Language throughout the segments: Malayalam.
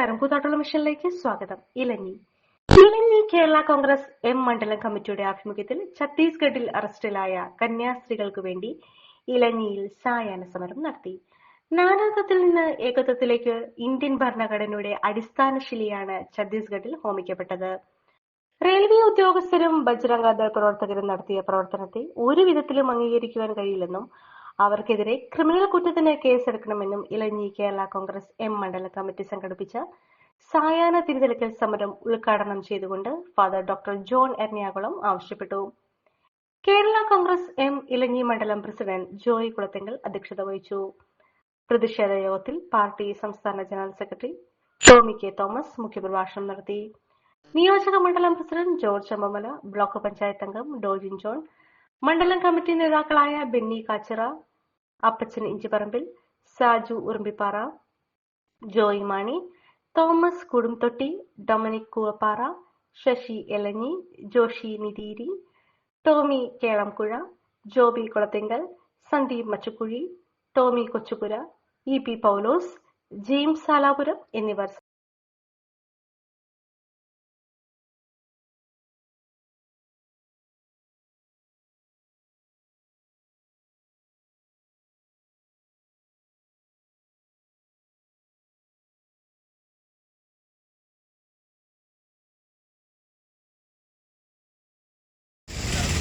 നമസ്കാരം. കൂത്താട്ടുള്ള മിഷനിലേക്ക് സ്വാഗതം. ഇലഞ്ഞി. ഇലഞ്ഞി കേരള കോൺഗ്രസ് എം മണ്ഡലം കമ്മിറ്റിയുടെ ആഭിമുഖ്യത്തിൽ ഛത്തീസ്ഗഡിൽ അറസ്റ്റിലായ കന്യാസ്ത്രീകൾക്ക് വേണ്ടി ഇലഞ്ഞിയിൽ സായാഹ്ന സമരം നടത്തി. നാനാത്വത്തിൽ നിന്ന് ഏകത്വത്തിലേക്ക് ഇന്ത്യൻ ഭരണഘടനയുടെ അടിസ്ഥാന ശിലയാണ് ഛത്തീസ്ഗഡിൽ ഹോമിക്കപ്പെട്ടത്. റെയിൽവേ ഉദ്യോഗസ്ഥരും ബജ്രംഗദൾ പ്രവർത്തകരും നടത്തിയ പ്രവർത്തനത്തെ ഒരു വിധത്തിലും അംഗീകരിക്കുവാൻ കഴിയില്ലെന്നും അവർക്കെതിരെ ക്രിമിനൽ കുറ്റത്തിന് കേസെടുക്കണമെന്നും ഇളഞ്ഞി കേരള കോൺഗ്രസ് എം മണ്ഡല കമ്മിറ്റി സംഘടിപ്പിച്ച സായാഹ്ന തിരിതെളിക്കൽ സമരം ഉദ്ഘാടനം ചെയ്തുകൊണ്ട് ഫാദർ ഡോക്ടർ ജോൺ എറണാകുളം ആവശ്യപ്പെട്ടു. കേരള കോൺഗ്രസ് എം ഇളഞ്ഞി മണ്ഡലം പ്രസിഡന്റ് ജോയ് കുളത്തെങ്കൽ അധ്യക്ഷത വഹിച്ചു. പ്രതിഷേധ യോഗത്തിൽ പാർട്ടി സംസ്ഥാന general secretary Tomy K Thomas മുഖ്യപ്രഭാഷണം നടത്തി. നിയോജക മണ്ഡലം പ്രസിഡന്റ് ജോർജ് അമ്പമല ബ്ലോക്ക് പഞ്ചായത്ത് അംഗം ഡോജിൻ ജോൺ മണ്ഡലം കമ്മിറ്റി നേതാക്കളായ ബെന്നി കാച്ചിറ അപ്പച്ചൻ ഇഞ്ചിപ്പറമ്പിൽ സാജു ഉറുമ്പിപ്പാറ ജോയ് മാണി തോമസ് കുടുംതൊട്ടി ഡൊമിനിക് കൂവപ്പാറ ശശി എലഞ്ഞി ജോഷി നിതീരി ടോമി കേളംകുഴ ജോബി കുളത്തിങ്കൽ സന്ദീപ് മച്ചുക്കുഴി ടോമി കൊച്ചുപുര ഇ പി പൗലോസ് ജെയിംസ് സാലാപുരം എന്നിവർ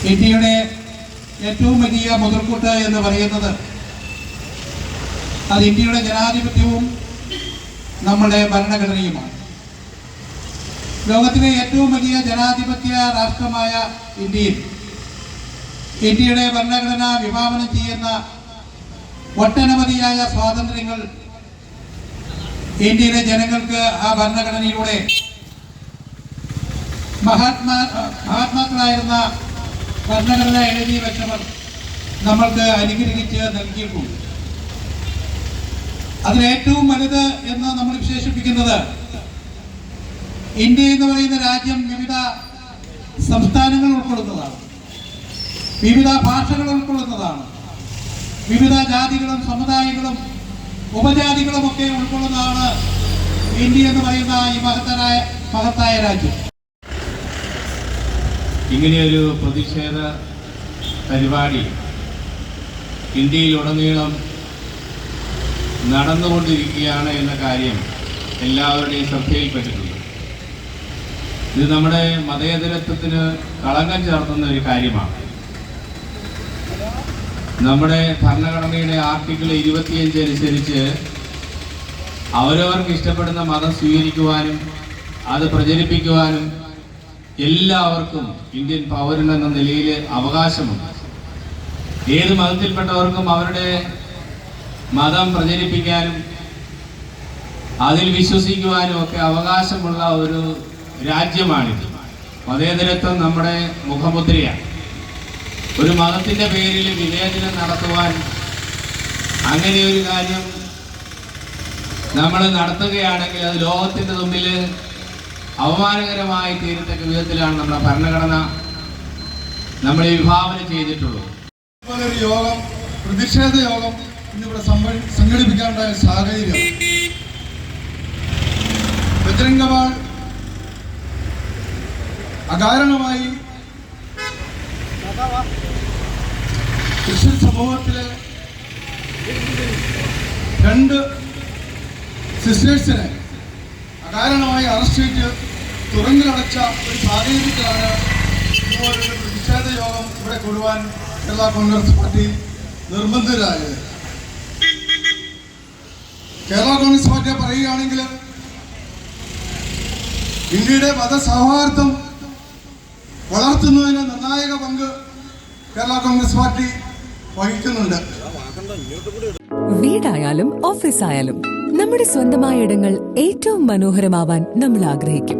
ഇന്ത്യയുടെ ഏറ്റവും വലിയ മുതൽക്കൂട്ട് എന്ന് പറയുന്നത് അത് ഇന്ത്യയുടെ ജനാധിപത്യവും നമ്മുടെ ഭരണഘടനയുമാണ്. ലോകത്തിലെ ഏറ്റവും വലിയ ജനാധിപത്യ രാഷ്ട്രമായ ഇന്ത്യയിൽ ഇന്ത്യയുടെ ഭരണഘടന വിഭാവനം ചെയ്യുന്ന ഒട്ടനവധിയായ സ്വാതന്ത്ര്യങ്ങൾ ഇന്ത്യയിലെ ജനങ്ങൾക്ക് ആ ഭരണഘടനയിലൂടെ മഹാത്മാ മഹാത്മാക്കളായിരുന്ന ഭരണഘടന എഴുതി വെച്ചവർ നമ്മൾക്ക് അനുഗ്രഹിച്ച് നൽകിയിട്ടുണ്ട്. അതിലേറ്റവും വലുത് എന്ന് നമ്മൾ വിശേഷിപ്പിക്കുന്നത് ഇന്ത്യ എന്ന് പറയുന്ന രാജ്യം വിവിധ സംസ്ഥാനങ്ങൾ ഉൾക്കൊള്ളുന്നതാണ്. വിവിധ ഭാഷകൾ ഉൾക്കൊള്ളുന്നതാണ്. വിവിധ ജാതികളും സമുദായങ്ങളും ഉപജാതികളും ഒക്കെ ഉൾക്കൊള്ളുന്നതാണ് ഇന്ത്യ എന്ന് പറയുന്ന ഈ മഹത്തരായ മഹത്തായ രാജ്യം. ഇങ്ങനെയൊരു പ്രതിഷേധ പരിപാടി ഇന്ത്യയിലുടനീളം നടന്നുകൊണ്ടിരിക്കുകയാണ് എന്ന കാര്യം എല്ലാവരുടെയും ശ്രദ്ധയിൽപ്പെട്ടിട്ടുണ്ട്. ഇത് നമ്മുടെ മതേതരത്വത്തിന് കളങ്കം ചേർത്തുന്ന ഒരു കാര്യമാണ്. നമ്മുടെ ഭരണഘടനയുടെ ആർട്ടിക്കിൾ ഇരുപത്തിയഞ്ച് അനുസരിച്ച് അവരവർക്ക് ഇഷ്ടപ്പെടുന്ന മതം സ്വീകരിക്കുവാനും അത് പ്രചരിപ്പിക്കുവാനും എല്ലാവർക്കും ഇന്ത്യൻ പൗരൻ എന്ന നിലയിൽ അവകാശമുണ്ട്. ഏത് മതത്തിൽപ്പെട്ടവർക്കും അവരുടെ മതം പ്രചരിപ്പിക്കാനും അതിൽ വിശ്വസിക്കുവാനും ഒക്കെ അവകാശമുള്ള ഒരു രാജ്യമാണിത്. മതേതരത്വം നമ്മുടെ മുഖമുദ്രയാണ്. ഒരു മതത്തിന്റെ പേരിൽ വിവേചനം നടത്തുവാൻ അങ്ങനെ ഒരു കാര്യം നമ്മൾ നടത്തുകയാണെങ്കിൽ അത് ലോകത്തിന്റെ മുമ്പിൽ അവമാനകരമായി തീരത്തക്ക വിധത്തിലാണ് നമ്മുടെ ഭരണഘടന നമ്മളെ വിഭാവന ചെയ്തിട്ടുള്ളത്. യോഗം പ്രതിഷേധ യോഗം ഇന്നിവിടെ സംഘ- സംഘടിപ്പിക്കാനുണ്ടായ സാഹചര്യം. ബജരംഗമാൾ അകാരണമായി ക്രിസ്ത്യൻ സമൂഹത്തിലെ രണ്ട് സിസ്റ്റേഴ്സിനെ അകാരണമായി അറസ്റ്റ് ചെയ്ത് തുറങ്കിലടച്ച ഒരു സാഹചര്യത്തിലാണ് ഇതുപോലൊരു പ്രതിഷേധ യോഗം ഇവിടെ കൂടുവാൻ കേരള കോൺഗ്രസ് പാർട്ടി നിർബന്ധിതരായത്. കേരള കോൺഗ്രസ് പാർട്ടിയെ പറയുകയാണെങ്കിൽ ഇന്ത്യയുടെ മതസൗഹാർദ്ദം വളർത്തുന്നതിന് നിർണായക പങ്ക് കേരള കോൺഗ്രസ് പാർട്ടി വഹിക്കുന്നുണ്ട്. വീടായാലും ഓഫീസായാലും നമ്മുടെ സ്വന്തമായ ഇടങ്ങൾ ഏറ്റവും മനോഹരമാവാൻ നമ്മൾ ആഗ്രഹിക്കും.